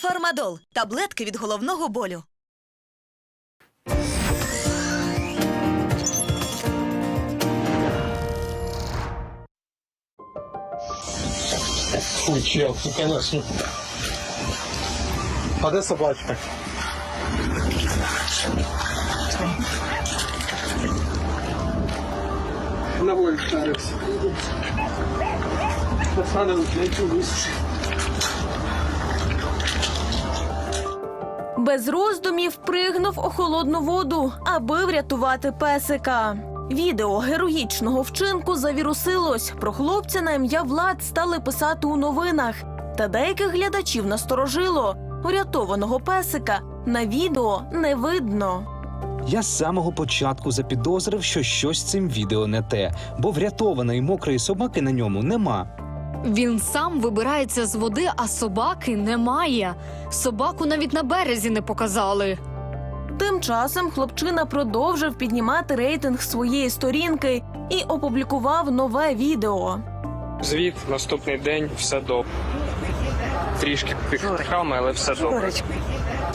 Фармадол таблетки від головного болю. Фу, чел, ну конечно. А де собачка? На волі шарився. Надо знайти висушити. Без роздумів пригнув у холодну воду, аби врятувати песика. Відео героїчного вчинку завірусилось. Про хлопця на ім'я Влад стали писати у новинах. Та деяких глядачів насторожило. Врятованого песика на відео не видно. Я з самого початку запідозрив, що щось цим відео не те, бо врятованої мокрої собаки на ньому нема. Він сам вибирається з води, а собаки немає. Собаку навіть на березі не показали. Тим часом хлопчина продовжив піднімати рейтинг своєї сторінки і опублікував нове відео. Звіт наступний день, все добре. Трішки піхами, але все добре.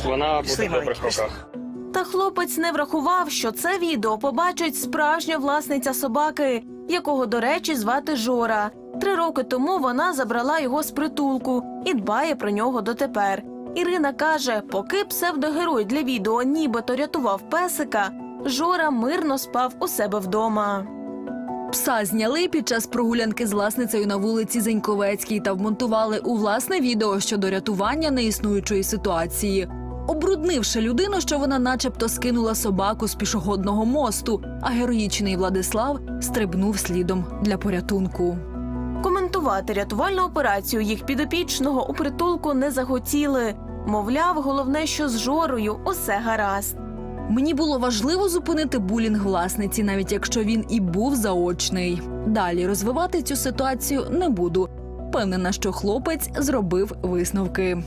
Вона буде в добрих руках. Та хлопець не врахував, що це відео побачить справжня власниця собаки, якого, до речі, звати Жора. Три роки тому вона забрала його з притулку і дбає про нього дотепер. Ірина каже, поки псевдогерой для відео нібито рятував песика, Жора мирно спав у себе вдома. Пса зняли під час прогулянки з власницею на вулиці Зеньковецькій та вмонтували у власне відео щодо рятування неіснуючої ситуації. Обруднивши людину, що вона начебто скинула собаку з пішохідного мосту, а героїчний Владислав стрибнув слідом для порятунку. Коментувати рятувальну операцію їх підопічного у притулку не захотіли. Мовляв, головне, що з Жорою усе гаразд. Мені було важливо зупинити булінг власниці, навіть якщо він і був заочний. Далі розвивати цю ситуацію не буду. Певнена, що хлопець зробив висновки.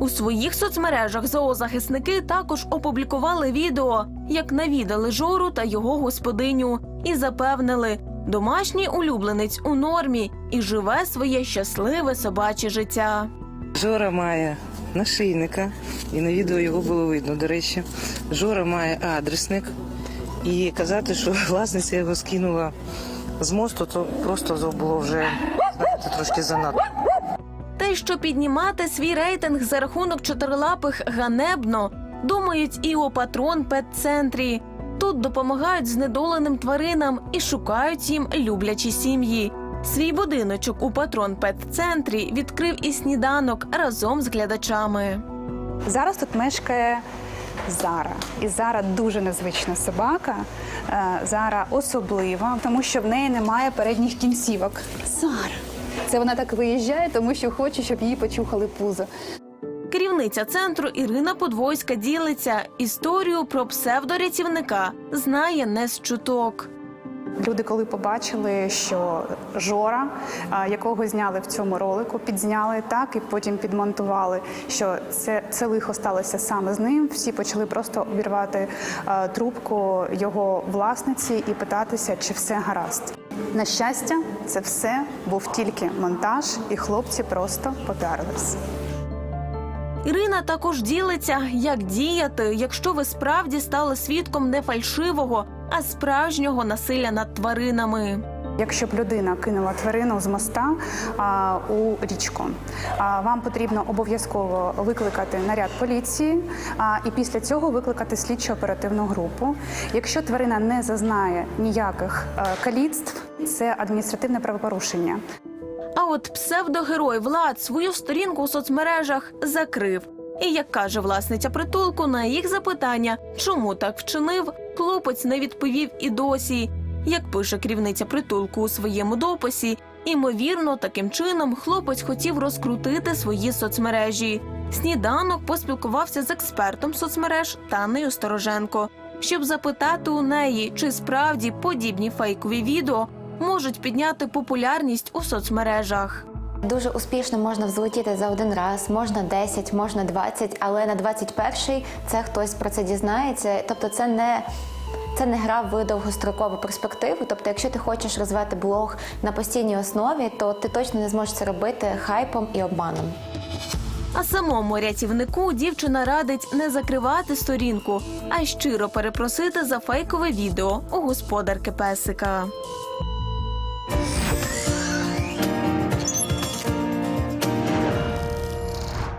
У своїх соцмережах зоозахисники також опублікували відео, як навідали Жору та його господиню, і запевнили, домашній улюбленець у нормі і живе своє щасливе собаче життя. Жора має нашийника, і на відео його було видно. До речі, Жора має адресник. І казати, що власниця його скинула з мосту, то просто було вже знаєте, трошки занадто. Те, що піднімати свій рейтинг за рахунок чотирилапих ганебно, думають і у патрон пет-центрі. Тут допомагають знедоленим тваринам і шукають їм люблячі сім'ї. Свій будиночок у патрон пет-центрі відкрив і сніданок разом з глядачами. Зараз тут мешкає Зара. І Зара дуже незвична собака. Е, Зара особлива, тому що в неї немає передніх кінцівок. Зара. Це вона так виїжджає, тому що хоче, щоб її почухали пузо. Керівниця центру Ірина Подвойська ділиться історію про псевдорятівника. Знає не з чуток. Люди, коли побачили, що Жора, якого зняли в цьому ролику, підзняли так і потім підмонтували, що це, це лихо сталося саме з ним. Всі почали просто обірвати трубку його власниці і питатися, чи все гаразд. На щастя, це все був тільки монтаж, і хлопці просто поперлись. Ірина також ділиться, як діяти, якщо ви справді стали свідком не фальшивого, а справжнього насилля над тваринами. Якщо б людина кинула тварину з моста а, у річку, а, вам потрібно обов'язково викликати наряд поліції а, і після цього викликати слідчо оперативну групу. Якщо тварина не зазнає ніяких е, каліцтв, це адміністративне правопорушення. А от псевдогерой Влад свою сторінку у соцмережах закрив. І як каже власниця притулку, на їх запитання, чому так вчинив, хлопець не відповів і досі. Як пише керівниця притулку у своєму дописі, імовірно, таким чином хлопець хотів розкрутити свої соцмережі. Сніданок поспілкувався з експертом соцмереж Танею Стороженко, щоб запитати у неї, чи справді подібні фейкові відео можуть підняти популярність у соцмережах. Дуже успішно можна взлетіти за один раз, можна 10, можна 20, але на 21-й це хтось про це дізнається. Тобто, це не це не гра в довгострокову перспективу. Тобто, якщо ти хочеш розвивати блог на постійній основі, то ти точно не зможеш це робити хайпом і обманом. А самому рятівнику дівчина радить не закривати сторінку, а й щиро перепросити за фейкове відео у господарки песика.